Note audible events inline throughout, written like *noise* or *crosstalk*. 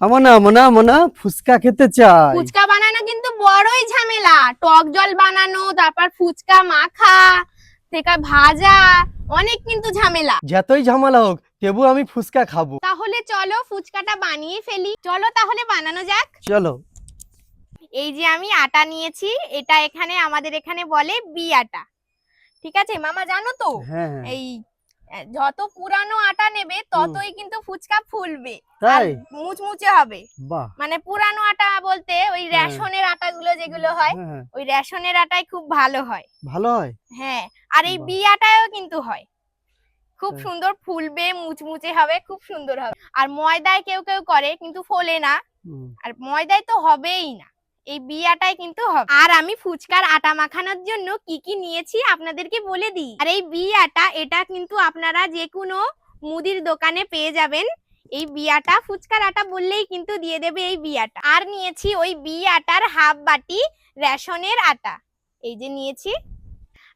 আমনা মনা মনা ফুচকা খেতে চাই। ফুচকা বানানো কিন্তু বড়ই ঝামেলা। টক জল বানানো তারপর ফুচকা মাখা থেকে ভাজা অনেক কিন্তু ঝামেলা। যতই ঝামেলা হোক তবু আমি ফুচকা খাব। তাহলে চলো ফুচকাটা বানিয়ে ফেলি। চলো তাহলে বানানো যাক। চলো। এই যে আমি আটা নিয়েছি এটা এখানে আমাদের এখানে বলে বি আটা। ঠিক আছে মামা জানো তো? হ্যাঁ হ্যাঁ। এই যত পুরানো আটা নেবে ততই কিন্তু ফুচকা ফুলবে। আর মুচমুচে হবে। মানে পুরানো আটা বলতে ওই হ্যাঁ। রেশনের আটাগুলো যেগুলো হয় হ্যাঁ, হ্যাঁ। ওই রেশনের আটাই খুব ভালো হয়। ভালো হয়? হ্যাঁ আর এই। বি আটায়ও কিন্তু হয়। খুব সুন্দর ফুলবে মুচমুচে হবে খুব সুন্দর হবে। আর ময়দায় কেউ কেউ করে কিন্তু ফোলে না। আর ময়দায় তো হবেই না। এই বিয়াটাই কিন্তু হবে। আর আমি ফুচকার আটা মাখানোর জন্য কি কি নিয়েছি আপনাদেরকে বলে দিই। আর এই বিয়াটা, এটা কিন্তু আপনারা যে কোনো মুদির দোকানে পেয়ে যাবেন। এই বিয়াটা ফুচকার আটা বললেই কিন্তু দিয়ে দেবে এই বিয়াটা। আর নিয়েছি ওই বিয়াটার হাফ বাটি রেশনের আটা। এই যে নিয়েছি।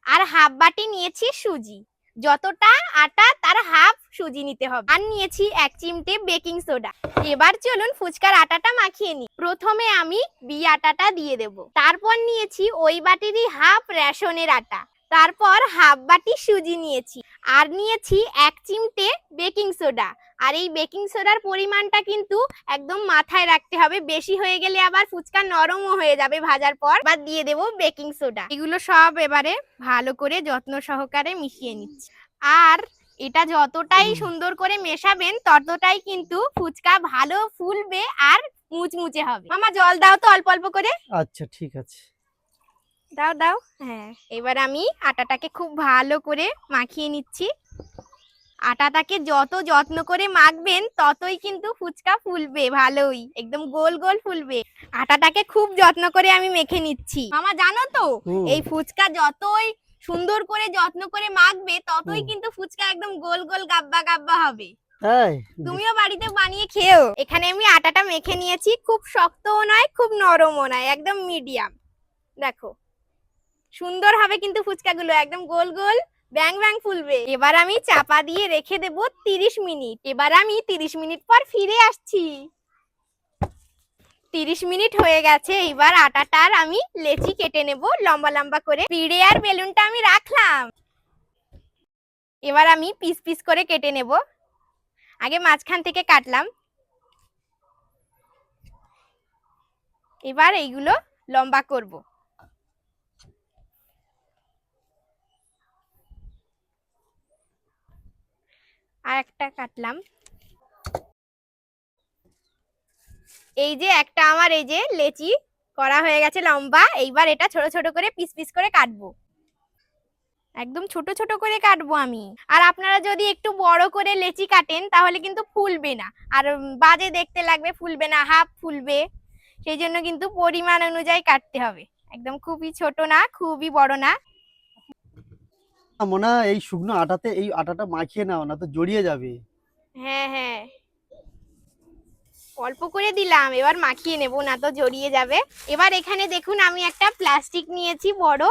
আর হাফ বাটি নিয়েছি সুজি। যতটা আটা, তার হাফ সুজি নিতে হবে। আর নিয়েছি এক চিমটে বেকিং সোডা এবার চলুন ফুচকার আটাটা মাখিয়ে নিই। প্রথমে আমি বি আটাটা দিয়ে দেব। তারপর নিয়েছি ওই বাটিরই হাফ রেশনের আটা। তারপর হাফ বাটি সুজি নিয়েছি। আর নিয়েছি এক চিমটে বেকিং সোডা। আর এই বেকিং সোডার পরিমাণটা কিন্তু একদম মাথায় রাখতে হবে। বেশি হয়ে গেলে আবার ফুচকা নরমও হয়ে যাবে ভাজার পর। বা দিয়ে দেব বেকিং সোডা। এগুলো সব এবারে ভালো করে যত্ন সহকারে মিশিয়ে নিচ্ছি। আর এটা যতটাই সুন্দর করে মেশাবেন ততটাই কিন্তু ফুচকা ভালো ফুলবে আর মুচমুচে হবে। মামা জল দাও তো অল্প অল্প করে। আচ্ছা ঠিক আছে। দাও দাও। হ্যাঁ। এবার আমি আটাটাকে খুব ভালো করে মাখিয়ে নিচ্ছি। আটাটাকে যত যত্ন করে মাখবেন ততই কিন্তু ফুচকা ফুলবে ভালোই। একদম গোল গোল ফুলবে। আটাটাকে খুব যত্ন করে আমি মেখে নিচ্ছি। মামা জানো তো এই ফুচকা যতই সুন্দর করে যত্ন করে মাখবে ততই কিন্তু ফুচকা একদম গোল গোল গাব্বা গাব্বা হবে। তুমিও বাড়িতে বানিয়ে খেও এখানে আমি আটাটা মেখে নিয়েছি। খুব শক্তও নয় খুব নরমও নয় একদম মিডিয়াম দেখো সুন্দর হবে কিন্তু ফুচকাগুলো একদম গোল গোল, ব্যাং ব্যাং ফুলবে। এবার আমি চাপা দিয়ে রেখে দেব তিরিশ মিনিট। এবার আমি তিরিশ মিনিট পর ফিরে আসছি। তিরিশ মিনিট হয়ে গেছে, এবার আটাটার আমি লেচি কেটে নেব লম্বা লম্বা করে। পিড়ে আর বেলুনটা আমি রাখলাম। এবার আমি পিস পিস করে কেটে নেব। আগে মাঝখান থেকে কাটলাম। এবার এইগুলো লম্বা করব। একটা কাটলাম। এই যে একটা আমার এই যে লেচি করা হয়ে গেছে লম্বা, এইবার এটা ছোট ছোট করে পিস পিস করে কাটবো। একদম ছোট ছোট করে কাটবো আমি। আর আপনারা যদি একটু বড় করে লেচি কাটেন, তাহলে কিন্তু ফুলবে না। আর বাজে দেখতে লাগবে, ফুলবে না, হাফ ফুলবে। সেই জন্য কিন্তু পরিমাণ অনুযায়ী কাটতে হবে। একদম খুবই ছোট না, খুবই বড় না। মনা এই শুকনো আটাতে, এই আটাটা মাখিয়ে নাও, না তো জড়িয়ে যাবে। হ্যাঁ হ্যাঁ। অল্প করে দিলাম, এবার মাখিয়ে নেব, না তো জড়িয়ে যাবে। এবার এখানে দেখুন, আমি একটা প্লাস্টিক নিয়েছি বড়।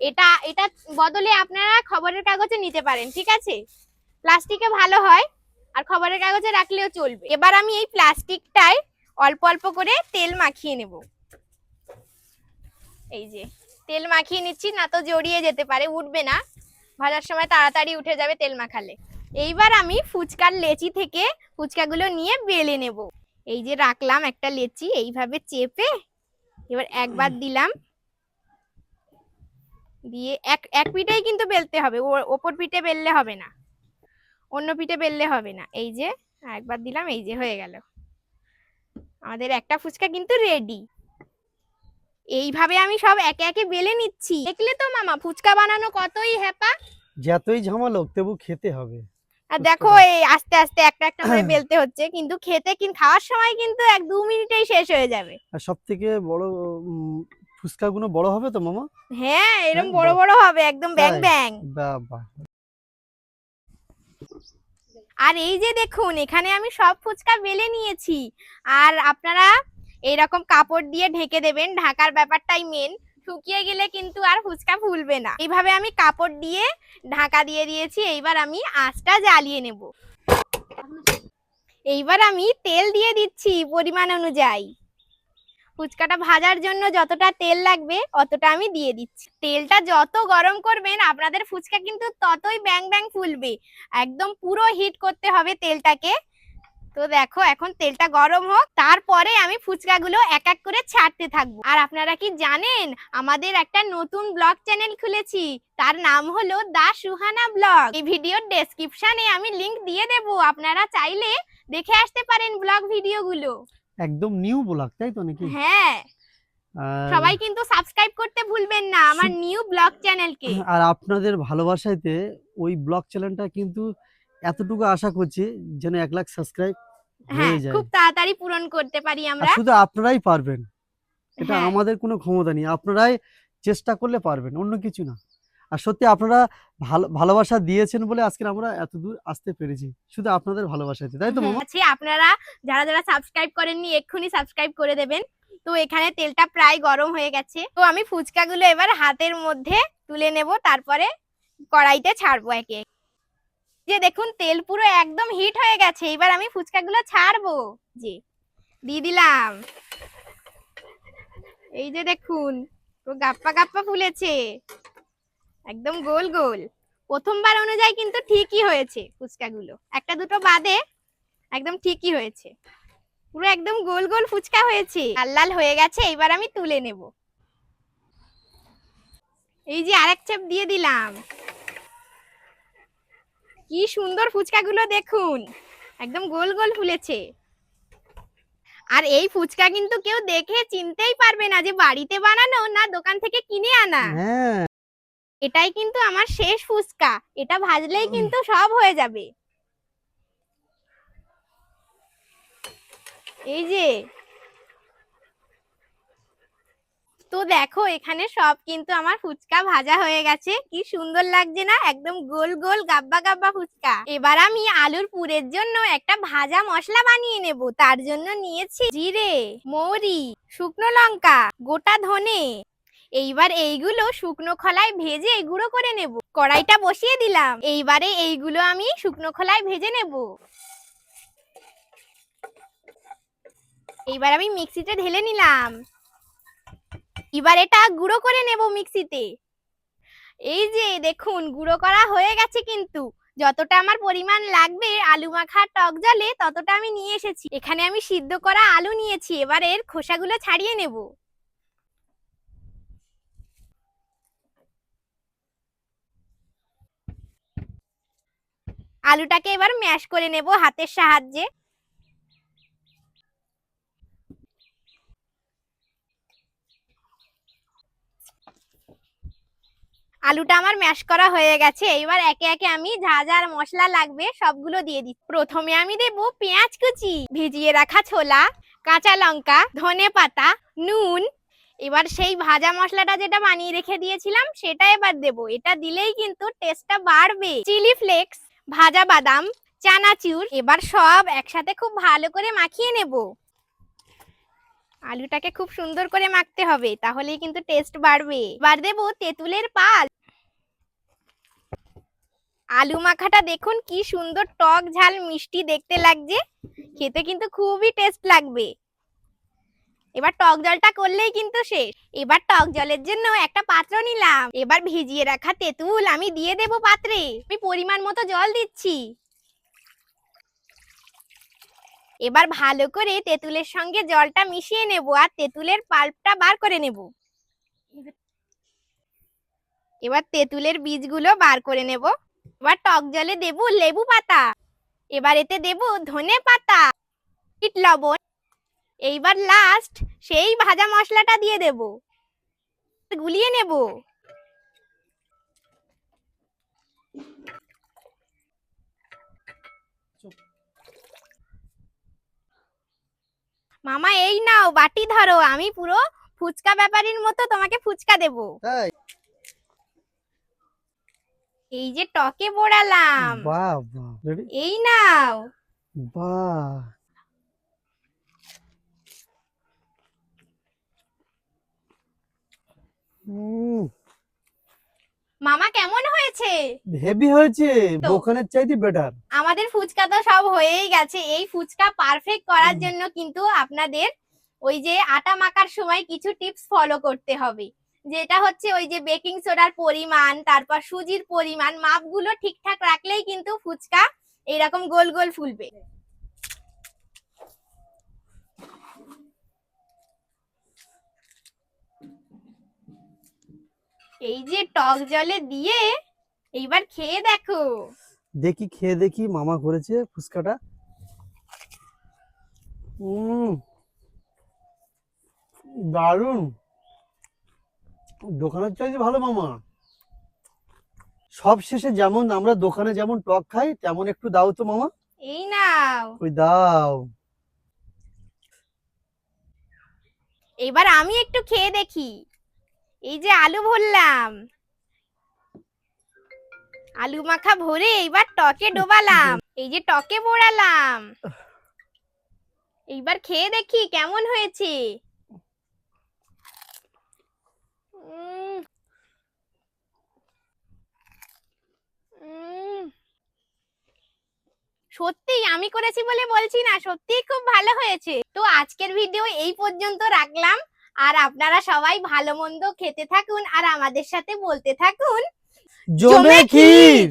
এটা এটা বদলে আপনারা খবরের কাগজে নিতে পারেন, ঠিক আছে? প্লাস্টিকে ভালো হয়, আর খবরের কাগজে রাখলেও চলবে। এবার আমি এই প্লাস্টিকটায় অল্প অল্প করে তেল মাখিয়ে নেব। এই যে, তেল মাখিয়ে নিচ্ছি, না তো জড়িয়ে যেতে পারে, উঠবে না। ভাজার সময় তাড়াতাড়ি উঠে যাবে তেল মাখালে। এইবার আমি ফুচকার লেচি থেকে ফুচকাগুলো নিয়ে বেলে নেব। এই যে রাখলাম একটা লেচি, এইভাবে চেপে এবার একবার দিলাম। দিয়ে এক এক পিঠেই কিন্তু বেলতে হবে ওপর পিঠে বেললে হবে না। অন্য পিঠে বেললে হবে না। এই যে একবার দিলাম, এই যে হয়ে গেল। আমাদের একটা ফুচকা কিন্তু রেডি এইভাবে আমি সব একে একে বেলে নিচ্ছি। দেখলে তো মামা ফুচকা বানানো কতই হ্যাপা। যতই ঝামেলা হোক তবু খেতে হবে। আর দেখো এই আস্তে আস্তে একটা একটা করে *clears throat* বেলতে হচ্ছে কিন্তু খেতে কিন্তু খাওয়ার সময় কিন্তু এক দু মিনিটেই শেষ হয়ে যাবে। আর সব থেকে বড় উম, ফুচকাগুলো বড় হবে তো মামা? হ্যাঁ এরকম হ্যাঁ, বড় বড় হবে একদম ব্যাং ব্যাং। বাহ আর এই যে দেখুন এখানে আমি সব ফুচকা বেলে নিয়েছি। আর আপনারা এইরকম কাপড় দিয়ে ঢেকে দেবেন, ঢাকার ব্যাপারটাই মেন শুকিয়ে গেলে কিন্তু আর ফুচকা ফুলবে না। এইভাবে আমি কাপড় দিয়ে ঢাকা দিয়ে দিয়েছি, এইবার আমি আঁচটা জ্বালিয়ে নেব। এইবার আমি তেল দিয়ে দিচ্ছি পরিমাণ অনুযায়ী। ফুচকাটা ভাজার জন্য যতটা তেল লাগবে, অতটা আমি দিয়ে দিচ্ছি। তেলটা যত গরম করবেন, আপনাদের ফুচকা কিন্তু ততই ব্যাং ব্যাং ফুলবে। একদম পুরো হিট করতে হবে তেলটাকে। তো দেখো এখন তেলটা গরম হোক তারপরে আমি ফুচকাগুলো এক এক করে ছাড়তে থাকব। আর আপনারা কি জানেন আমাদের একটা নতুন ব্লগ চ্যানেল খুলেছি তার নাম হলো দা সুহানা ব্লগ। এই ভিডিওর ডেসক্রিপশনে আমি লিংক দিয়ে দেব আপনারা চাইলে দেখে আসতে পারেন ব্লগ ভিডিওগুলো। একদম নিউ ব্লগ তাই তো নাকি? হ্যাঁ। সবাই কিন্তু সাবস্ক্রাইব করতে ভুলবেন না আমার নিউ ব্লগ চ্যানেলকে। আর আপনাদের ভালোবাসাতে ওই ব্লগ চ্যানেলটা কিন্তু এতটুকু আশা করছি যেন এক লাখ সাবস্ক্রাইব হ্যাঁ হয়ে যায়। খুব তাড়াতাড়ি পূরণ করতে পারি আর আমরা। শুধু আপনারাই পারবেন। এটা হ্যাঁ। আমাদের কোনো ক্ষমতা নেই। আপনারাই চেষ্টা করলে পারবেন অন্য কিছু না। আর সত্যি আপনারা ভালো ভালোবাসা দিয়েছেন বলে আজকে আমরা এত দূর আসতে পেরেছি। শুধু আপনাদের ভালোবাসাতে তাই তো হুম, মামা? আছে আপনারা যারা যারা সাবস্ক্রাইব করেননি এক্ষুনি সাবস্ক্রাইব করে দেবেন। তো এখানে তেলটা প্রায় গরম হয়ে গেছে। তো আমি ফুচকাগুলো এবার হাতের মধ্যে তুলে নেব তারপরে কড়াইতে ছাড়বো একে একে। যে দেখুন, তেল পুরো একদম হিট হয়ে গেছে, এবার আমি ফুচকাগুলো ছাড়বো। জি, দিয়ে দিলাম। এই যে দেখুন তো গাপ্পা গাপ্পা ফুলেছে। একদম গোল গোল। প্রথমবার অনুযায়ী কিন্তু ঠিকই হয়েছে ফুচকাগুলো। একটা দুটো বাদে একদম ঠিকই হয়েছে। পুরো একদম গোল গোল ফুচকা হয়েছে। লাল লাল হয়ে গেছে, এবার আমি তুলে নেব। এই যে আরেক চেপ দিয়ে দিলাম। কি সুন্দর ফুচকাগুলো দেখুন। একদম গোল গোল ফুলেছে। আর এই ফুচকা কিন্তু কেউ দেখে চিনতেই পারবে না যে বাড়িতে বানানো না দোকান থেকে কিনে আনা। হ্যাঁ। এটাই কিন্তু আমার শেষ ফুচকা। এটা ভাজলেই কিন্তু সব হয়ে যাবে। এই যে তো দেখো, এখানে সব কিন্তু আমার ফুচকা ভাজা হয়ে গেছে। কি সুন্দর লাগছে না? একদম গোল গোল, গাব্বা গাব্বা ফুচকা। এবার আমি আলুর পুরের জন্য একটা ভাজা মশলা বানিয়ে নেব। তার জন্য নিয়েছি জিরে, মৌরি, শুকনো লঙ্কা, গোটা ধনে। এইবার এইগুলো শুকনো খোলায় ভেজে গুঁড়ো করে নেব। কড়াইটা বসিয়ে দিলাম। এইবারে এইগুলো আমি শুকনো খোলায় ভেজে নেব। এইবার আমি মিক্সিতে ঢেলে নিলাম। এবার এটা গুঁড়ো করে নেব মিক্সিতে। এই যে দেখুন, গুঁড়ো করা হয়ে গেছে কিন্তু। যতটা আমার পরিমাণ লাগবে আলু মাখা টক জলে, ততটা আমি নিয়ে এসেছি। এখানে আমি সিদ্ধ করা আলু নিয়েছি, এবার এর খোসাগুলো ছাড়িয়ে নেব। আলুটাকে এবার ম্যাশ করে নেব হাতের সাহায্যে। আলুটা আমার ম্যাশ করা হয়ে গেছে। এবার একে একে আমি যা যা মশলা লাগবে সবগুলো দিয়ে দিচ্ছি। প্রথমে আমি দেব পেঁয়াজ কুচি, ভিজিয়ে রাখা ছোলা, কাঁচা লঙ্কা, ধনে পাতা, নুন। এবার সেই ভাজা মশলাটা যেটা বানিয়ে রেখে দিয়েছিলাম, সেটা এবার দেব। এটা দিলেই কিন্তু টেস্টটা বাড়বে। চিলি ফ্লেক্স ভাজা বাদাম, চানাচুর, এবার সব একসাথে খুব ভালো করে মাখিয়ে নেব। আলুটাকে খুব সুন্দর করে মাখতে হবে, তাহলেই কিন্তু টেস্ট বাড়বে। এবার দেবো তেঁতুলের পাল। আলু মাখাটা দেখুন, কি সুন্দর টক ঝাল, মিষ্টি দেখতে লাগছে। খেতে কিন্তু খুবই টেস্ট লাগবে। এবার টক জলটা করলেই কিন্তু শেষ। এবার টক জলের জন্য একটা পাত্র নিলাম। এবার ভিজিয়ে রাখা তেঁতুল আমি দিয়ে দেব পাত্রে। আমি পরিমাণ মতো জল দিচ্ছি। এবার ভালো করে তেঁতুলের সঙ্গে জলটা মিশিয়ে নেব আর তেঁতুলের পাল্পটা বার করে নেব। এবার তেঁতুলের বীজগুলো বার করে নেব। এবার টক জলে দেব লেবু পাতা। এবার এতে দেব ধনে পাতা, বিট লবণ। এইবার লাস্ট সেই ভাজা মশলাটা দিয়ে দেব। গুলিয়ে নেব। মামা এই নাও বাটি ধরো আমি পুরো ফুচকা ব্যাপারীর মতো তোমাকে ফুচকা দেব। তাই? এই যে টকে বোড়ালাম। বাহ বাহ এই নাও। বাহ। মামা কেমন হয়েছে? হেভি হয়েছে দোকানের চাইতে বেটার আমাদের ফুচকা তো সব হয়েই গেছে। এই ফুচকা পারফেক্ট করার জন্য কিন্তু আপনাদের ওই যে আটা মাখার সময় কিছু টিপস ফলো করতে হবে। যেটা হচ্ছে ওই যে বেকিং সোডার পরিমাণ তারপর সুজির পরিমাণ মাপগুলো ঠিকঠাক রাখলেই কিন্তু ফুচকা এরকম গোল গোল ফুলবে। এই যে টক জলে দিয়ে এইবার খেয়ে দেখো। দেখি খেয়ে দেখি মামা করেছে ফুচকাটা। উম দারুণ। দোকানের চাইছে ভালো মামা। সব শেষে যেমন আমরা দোকানে যেমন টক খাই তেমন একটু দাও তো মামা। এই নাও। ওই দাও। এবার আমি একটু খেয়ে দেখি। এই যে আলু ভরলাম। আলু মাখা ভরে এইবার টকে ডোবালাম। এই যে টকে পোড়ালাম এইবার খেয়ে দেখি কেমন হয়েছে। সত্যি আমি করেছি বলে বলছি না, সত্যিই খুব ভালো হয়েছে। তো আজকের ভিডিও এই পর্যন্ত রাখলাম। আর আপনারা সবাই ভালো মন্দ খেতে থাকুন আর আমাদের সাথে বলতে থাকুন জমে ক্ষীর।